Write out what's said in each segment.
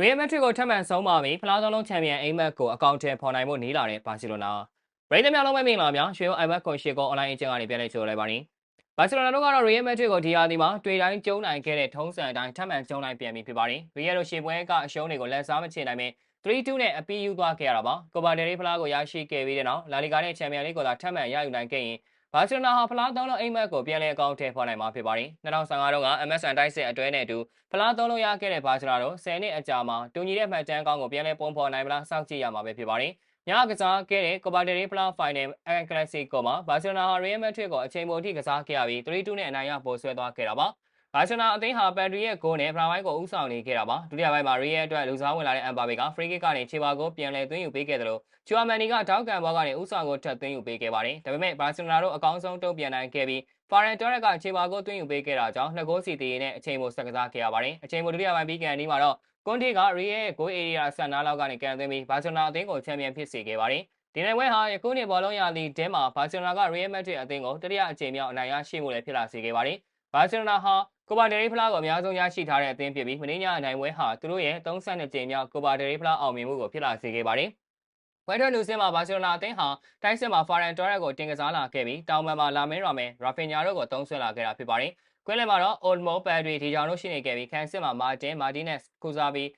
Real Madrid ကိုထပ်မံဆုံးပါပြီဖလားဆုံးလုံးချန်ပီယံအိမ်မက်ကိုအကောင့်ထဲပေါ်နိုင်ဖို့နေလာတဲ့ဘာစီလိုနာရိတ်သများလုံးပဲမင်္ဂလာများရွှေအိုင်မက်ကွန်ရှီကိုအွန်လိုင်းအကျဉ်းကနေပြန်လည်ကြိုလိုက်ပါရင်ဘာစီလိုနာတို့ကတော့ Real Madrid ကိုဒီဟာဒီမှာတွေ့တိုင်းကျုံနိုင်ခဲ့တဲ့ထုံးစံအတိုင်းထပ်မံကျုံနိုင်ပြန်ပြီဖြစ်ပါတယ် Real တို့ရှေ့ပွဲကအရှုံးတွေကိုလက်စားမချေနိုင်ပေ3-2နဲ့အပီးယူသွားခဲ့ရတာပါကိုပါဒယ်ရီဖလားကိုရရှိခဲ့ပြီးတဲ့နောက်လာလီဂါနဲ့ချန်ပီယံလိကိုသာထပ်မံရယူနိုင်ခဲ့ရင် ဘာစီလိုနာဟာဖလားသုံးလုံးအိမ်မက်ကိုပြန်လည်အကောင့်ထဲပေါ်နိုင်မှာဖြစ်ပါတယ်2015တုန်းက MSN တိုက်စစ်အတွဲနဲ့အတူဖလားသုံးလုံးရခဲ့တဲ့ဘာစီလိုနာတို့10နှစ်အကြာမှာတူညီတဲ့မှတ်တမ်းကောင်းကိုပြန်လည်ပုံဖော်နိုင်မလားစောင့်ကြည့်ရမှာပဲဖြစ်ပါတယ်ညကစားခဲ့တဲ့ Copa del Rey ဖလား Final El Clasico မှာဘာစီလိုနာဟာ Real Madrid ကိုအချိန်ပိုအထိကစားခဲ့ရပြီး3-2နဲ့အနိုင်ရပိုဆွဲသွားခဲ့တာပါ ဘာစီလိုနာအသင်းဟာပက်ဒရီရဲ့ဂိုးနဲ့ဖရာဝိုင်းကိုဥဆောင်နေခဲ့တာပါဒုတိယပိုင်းမှာရီယယ်အတွက်လူစားဝင်လာတဲ့အမ်ဘာဘေကဖရီကစ်ကနေခြေပါကိုပြန်လည်သွင်းယူပေးခဲ့တယ်လို့ချူအာမန်နီကတောက်ကန်ဘောကနေဥဆောင်ကိုထပ်သွင်းယူပေးခဲ့ပါတယ်ဒါပေမဲ့ဘာစီလိုနာတို့အကောင်းဆုံးတုံ့ပြန်နိုင်ခဲ့ပြီးဖာရန်တော်ရက်ကခြေပါကိုသွင်းယူပေးခဲ့တာကြောင့်နှစ်ဂိုးစီတည်နဲ့အချိန်ပိုဆက်ကစားခဲ့ရပါတယ်အချိန်ပိုဒုတိယပိုင်းပြီးကန်ဒီမှာတော့ကွန်တီကရီယယ်ရဲ့ဂိုးအေရီယာဆန်နာလောက်ကနေကန်သွင်းပြီးဘာစီလိုနာအသင်းကိုချန်ပီယံဖြစ်စေခဲ့ပါတယ်ဒီနေ့ဝဲဟာယခုနှစ်ဘောလုံးရာသီတဲမှာဘာစီလိုနာက Real Madrid အသင်းကိုတတိယအကြိမ်မြောက်အနိုင်ရရှိမှုလည်းဖြစ်လာစေခဲ့ပါတယ်။ ဘာစီလိုနာဟာကိုပါဒယ်ရီဖလားကိုအများဆုံးရရှိထားတဲ့အသင်းဖြစ်ပြီးမင်းညာအနိုင်ဝဲဟာသူတို့ရဲ့32ကြိမ်မြောက်ကိုပါဒယ်ရီဖလားအောင်မြင်မှုကိုဖြစ်လာစေခဲ့ပါတယ်။ဝဲထွက်လူစင်းမှာဘာစီလိုနာအသင်းဟာတိုက်စစ်မှာဖာရန်တော်ရက်ကိုတင်ကစားလာခဲ့ပြီးတောင်ပန်မှာလာမင်းရာမဲရာဖင်ညာတို့ကိုသုံးဆွဲလာခဲ့တာဖြစ်ပါတယ်။ကွင်းလယ်မှာတော့ Olmo Pedri ဒီကြောင်တို့ရှိနေခဲ့ပြီးခံစစ်မှာ Martin Martinez ကုစားပြီး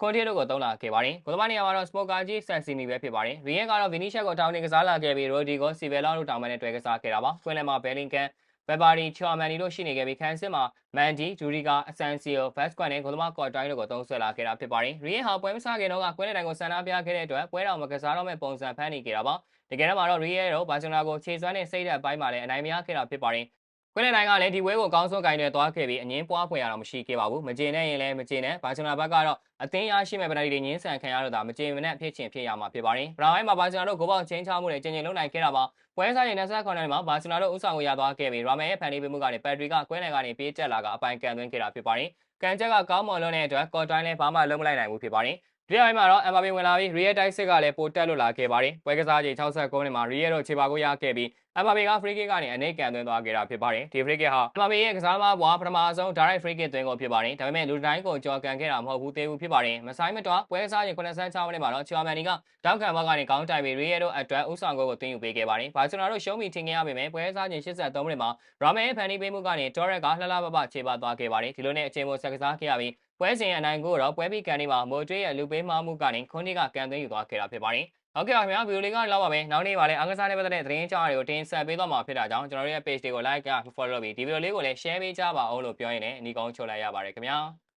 ကွန်တီတို့ကိုသုံးလာခဲ့ပါတယ်။ကိုသမားနေရာမှာတော့ Smoker ကြီး Sassini ပဲဖြစ်ပါတယ်။ရီယက်ကတော့ Vinicius ကိုတောင်းနေကစားလာခဲ့ပြီး Rodrigo Sivella တို့တောင်းမနဲ့တွေ့ကစားခဲ့တာပါ။ကွင်းလယ်မှာ Bellingham ဘယ်ဘာရီချော်မန်နီတို့ရှိနေခဲ့ပြီးခန်းစစ်မှာမန်ဒီဂျူရီကာအဆန်စီယိုဘတ်စကွန်နဲ့ဂိုလမကော်တိုင်းတို့ကိုသုံးဆွဲလာခဲ့တာဖြစ်ပါတယ်။ရီယန်ဟာပွဲမစားခင်တော့ကကွင်းတဲ့တိုင်ကိုဆန္ဒပြခဲ့တဲ့အတွက်ပွဲတော်မှာကစားတော့မဲ့ပုံစံဖန်နေကြတာပါ။တကယ်တော့တော့ရီယန်တို့ဘာစီလိုနာကိုခြေစွမ်းနဲ့စိတ်ဓာတ်ပိုင်းမှာလည်းအနိုင်မရခဲ့တာဖြစ်ပါတယ်။ ကွင်းတဲ့တိုင်ကလည်းဒီဝဲကိုအကောင်းဆုံးကင်တွေသွားခဲ့ပြီးအငင်းပွားဖွယ်ရတော့မရှိခဲ့ပါဘူး။မကျေနဲ့ရင်လည်းမကျေနဲ့ဘာစီလိုနာဘက်ကတော့အသင်းရရှိမဲ့ပနတီတွေညင်းဆန်ခံရတော့တာမကျေမနဲ့ဖြစ်ချင်ဖြစ်ရမှာဖြစ်ပါတယ်။ဘရာဝိုင်းမှာဘာစီလိုနာတို့ဂိုးပေါက်ချင်းချမှုတွေကျင်ကျင်လုံးနိုင်ခဲ့တာပါ။ပွဲစားရင်29နှစ်မှာဘာစီလိုနာတို့ဥဆောင်ကိုရသွားခဲ့ပြီးရာမဲရဲ့ဖန်တီးပေးမှုကနေပက်ထရီကကွင်းလယ်ကနေပြေးတက်လာကအပိုင်ကန်သွင်းခဲ့တာဖြစ်ပါတယ်။ကန်ချက်ကကောင်းမွန်လွန်းတဲ့အတွက်ကော်တိုင်းလည်းဘာမှလုံးမလိုက်နိုင်ဘူးဖြစ်ပါတယ်။ ဒီပိုင်းမှာတော့ MBA ဝင်လာပြီး Real Dice ကလည်းပိုတက်လွတ်လာခဲ့ပါတယ်။ပွဲကစားချိန်69မိနစ်မှာ Real တို့ခြေပါကိုရခဲ့ပြီး MBA က free kick ကနေအနေကန်သွင်းသွားခဲ့တာဖြစ်ပါတယ်။ဒီ free kick ဟာ MBA ရဲ့ကစားသမားဘွားပထမဆုံး direct free kick သွင်းကိုဖြစ်ပါတယ်။ဒါပေမဲ့လူတိုင်းကိုကြော်ကန်ခဲ့တာမဟုတ်ဘူးသေးဘူးဖြစ်ပါတယ်။မဆိုင်မတော်ပွဲကစားချိန်86မိနစ်မှာတော့ချူအာမန်နီကတောက်ခံဘက်ကနေကောင်းတိုက်ပြီး Real တို့အတွက်ဥဆောင်ကိုသွင်းယူပေးခဲ့ပါတယ်။ဘာစီလိုနာတို့ရှုံးပြီးထင်ခဲ့ရပေမဲ့ပွဲကစားချိန်83မိနစ်မှာ Rame ရဲ့ဖန်တီးပေးမှုကနေ Torres ကလှလှပပခြေပါသွားခဲ့ပါတယ်။ဒီလိုနဲ့အချိန်မိုဆက်ကစားခဲ့ရပြီး ပွဲစဉ်အနိုင်ကိုတော့ပွဲပြီးကန်ဒီမှာမိုတွေးရဲ့လူပေးမှမှုကနေခွန်ဒီကကန်သွင်းယူသွားခဲ့တာဖြစ်ပါတယ်။ဟုတ်ကဲ့ပါခင်ဗျာဗီဒီယိုလေးကတော့ပါမယ်နောက်နေ့ပါလဲအားကစားနဲ့ပတ်သက်တဲ့သတင်းကြောင်းတွေကိုတင်ဆက်ပေးသွားမှာဖြစ်တာကြောင့်ကျွန်တော်တို့ရဲ့ page တွေကို like က follow လုပ်ပြီးဒီဗီဒီယိုလေးကိုလည်း share ပေးကြပါအောင်လို့ပြောရင်းနဲ့အနီးကောင်းချုပ်လိုက်ရပါတယ်ခင်ဗျာ။